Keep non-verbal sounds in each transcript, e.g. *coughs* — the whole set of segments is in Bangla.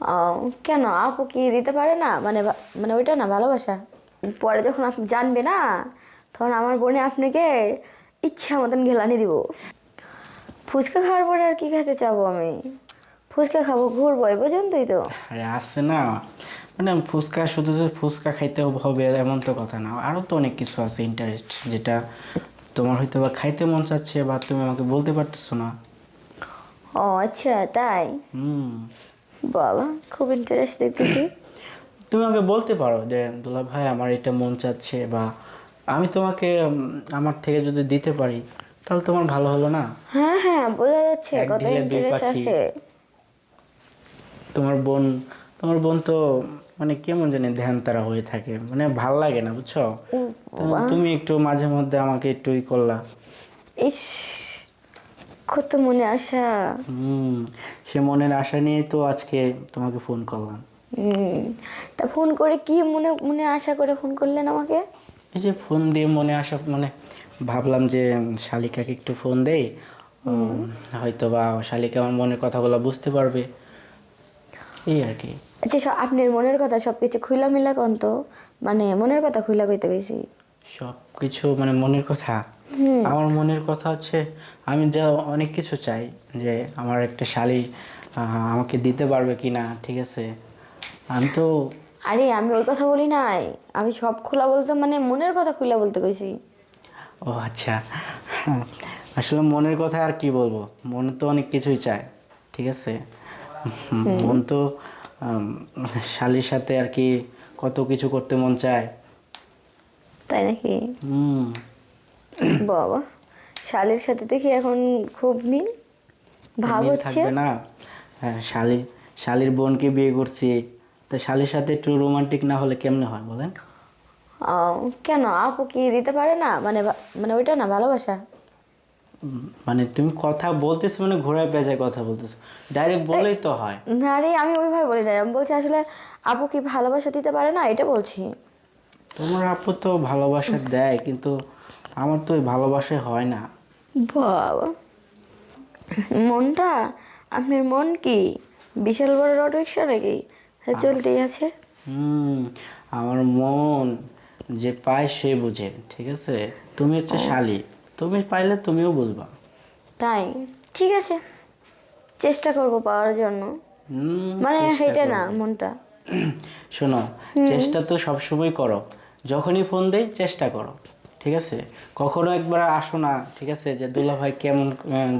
ও, কেন? আপু কি দিতে পারে না? মানে মানে ওইটা না ভালোবাসা? পরে যখন আপনি জানবে না তখন আমার বোনে আপনাকে ইচ্ছা মতন ঘেলানি দিব। ফুচকা খাওয়ার পরে আর কি খেতে চাবো আমি? ফুচকা খাব ঘুরবো এই পর্যন্তই তো। আরে আসছে না। মানে ফুচকা শুধু যে ফুচকা খাইতে হবে এমন তো কথা না। আরও তো অনেক কিছু আছে ইন্টারেস্ট যেটা তোমার হয়তো বা খাইতে মন চাচ্ছে বা তুমি আমাকে বলতে পারতেছো না। ও আচ্ছা তাই? হুম। বাবা খুব ইন্টারেস্ট দেখতেছি। তুমি আমাকে বলতে পারো যে দুলা ভাই আমার এটা মন চাচ্ছে বা আমি তোমাকে আমার থেকে যদি দিতে পারি তাহলে তোমার ভালো হলো না? হ্যাঁ হ্যাঁ বোঝা যাচ্ছে কত ইন্টারেস্ট আছে। তোমার বোন তোমার বোন তো মানে কেমন জানি ধ্যান তারা হয়ে থাকে মানে ভালো লাগে না বুঝছ? তুমি একটু মাঝে মধ্যে আমাকে একটু ই করলা। ইস কত মনে আসা হুম সে মনের আশা নিয়ে তো আজকে তোমাকে ফোন করলাম। তা ফোন করে কি মনে মনে আশা করে ফোন করলেন আমাকে? এই যে ফোন দিয়ে মনে আসা মানে ভাবলাম যে শালিকাকে একটু ফোন দেই হয়তো বা শালিকা আমার মনের কথাগুলো বুঝতে পারবে। এই আর কি। আচ্ছা সব আপনার মনের কথা সব কিছু খুইলা মিলা কন তো মানে মনের কথা খুইলা কইতে গেছি সব কিছু মানে মনের কথা? আমার মনের কথা হচ্ছে আমি যা অনেক কিছু চাই যে আমার একটা শালি আমাকে দিতে পারবে কি না ঠিক আছে? আমি তো আরে আমি ওই কথা বলি নাই। আমি সব খোলা বলতে মানে মনের কথা খুইলা বলতে কইছি। ও আচ্ছা। আসলে মনের কথা আর কি বলব? মন তো অনেক কিছুই চায় ঠিক আছে? মন তো শালির সাথে আর কি কত কিছু করতে মন চায়। তাই নাকি? হুম। *coughs* বাবা শালের সাথে দেখি এখন খুব মিল ভাব হচ্ছে? না? হ্যাঁ শালি শালির বোনকে বিয়ে করছি তো শালির সাথে একটু রোমান্টিক না হলে কেমনে হয় বলেন? কেন? আপু কি দিতে পারে না? মানে মানে ওইটা না ভালোবাসা? মানে তুমি কথা বলতেছো মানে ঘোরায় পেঁচায় কথা বলতেছো। ডাইরেক্ট বলেই তো হয়। না রে আমি ওইভাবে বলি না আমি বলছি আসলে আপু কি ভালোবাসা দিতে পারে না? এটা বলছি। তোমার আপু তো ভালোবাসা দেয় কিন্তু আমার তো ওই ভালোবাসায় হয় না। বাবা মনটা? আপনার মন কি? বিশাল বড় অটো রিক্সা নাকি? হ্যাঁ, চলতেই আছে। হুম আমার মন যে পায় সে বুঝে ঠিক আছে? তুমি হচ্ছে শালি তুমি পাইলে তুমিও বুঝবা। তাই? ঠিক আছে চেষ্টা করব পাওয়ার জন্য। মানে হেঁটে না মনটা। শোনো চেষ্টা তো সবসময় করো। যখনই ফোন দেই চেষ্টা করো ঠিক আছে? কখনো একবার আসো না ঠিক আছে? যে দুলা ভাই কেমন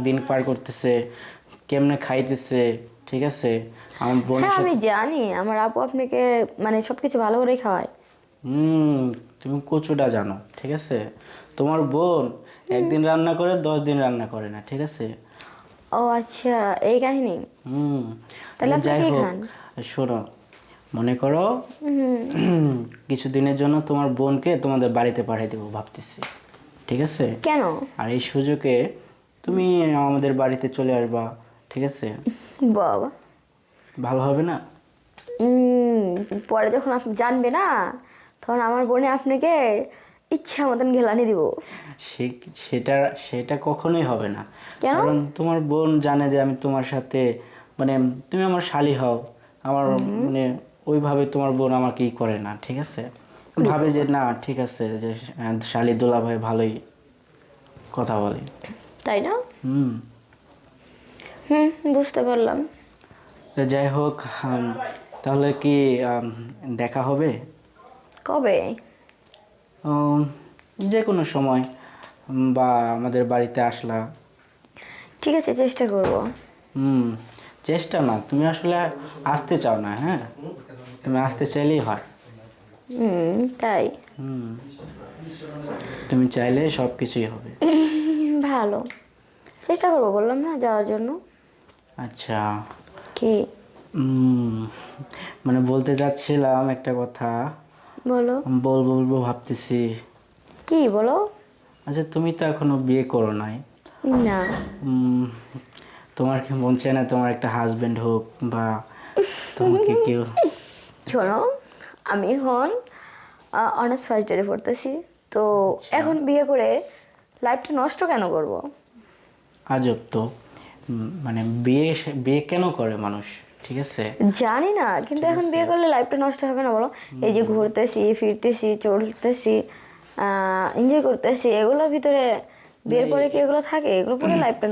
দিন পার করতেছে কেমনে খাইতেছে ঠিক আছে? আমার বোনের হ্যাঁ আমি জানি আমার আপু আপনাকে মানে সবকিছু ভালো করে খাওয়ায়। হুম তুমি কচুটা জানো ঠিক আছে? তোমার বোন একদিন রান্না করে দশ দিন রান্না করে না ঠিক আছে? ও আচ্ছা এই কাহিনী? হুম তাহলে আপনি কি খান? শোনো মনে করো *clears throat* কিছুদিনের জন্য তোমার বোনকে তোমাদের বাড়িতে পাঠিয়ে দেবো ভাবতেছি। ঠিক আছে? কেন? আর এই সুযোগে তুমি আমাদের বাড়িতে চলে আসবা ঠিক আছে? বাবা ভালো হবে না? পরে যখন আপনি জানবে না তখন আমার বোনে আপনাকে ইচ্ছা মতন ঘেলানি দিব। সে সেটা সেটা কখনোই হবে না? কারণ তোমার বোন জানে যে আমি তোমার সাথে মানে তুমি আমার শালি হও। আমার মানে ওইভাবে তোমার বোন আমাকে ই করে না ঠিক আছে? ভাবে যে না ঠিক আছে যে শালি দোলা ভাই ভালোই কথা বলে। তাই না? হুম। হুম বুঝতে পারলাম। যাই হোক তাহলে কি দেখা হবে? কবে? যে কোনো সময় বা আমাদের বাড়িতে আসলা। ঠিক আছে চেষ্টা করব। হুম। চেষ্টা না তুমি আসলে আসতে চাও না হ্যাঁ? তুমি আসতে চাইলেই হয়। হুম তাই। হুম। তুমি চাইলে সব কিছুই হবে। *laughs* ভালো। চেষ্টা করব বললাম না যাওয়ার জন্য। আচ্ছা। কি? মানে বলতে যাচ্ছিলাম একটা কথা। বলো। বলব বলব ভাবতেছি। কি বলো। আচ্ছা তুমি তো এখনও বিয়ে করো নাই। না। তোমার কি মন চায় না তোমার একটা হাজবেন্ড হোক বা তোমাকে কেউ? শোনো আমি এখন অনার্স ফার্স্ট ইয়ারে পড়তেছি। তো এখন বিয়ে করে লাইফটা নষ্ট কেন করব? আজব তো। মানে বিয়ে বিয়ে কেন করে মানুষ? ঠিক আছে? জানি না কিন্তু এখন বিয়ে করলে লাইফটা নষ্ট হবে না বলো? এই যে ঘুরতেছি ফিরতেছি চলতেছি এনজয় করতেছি এগুলোর ভিতরে বিয়ের পরে কি এগুলো থাকে? এগুলো পরে লাইফটা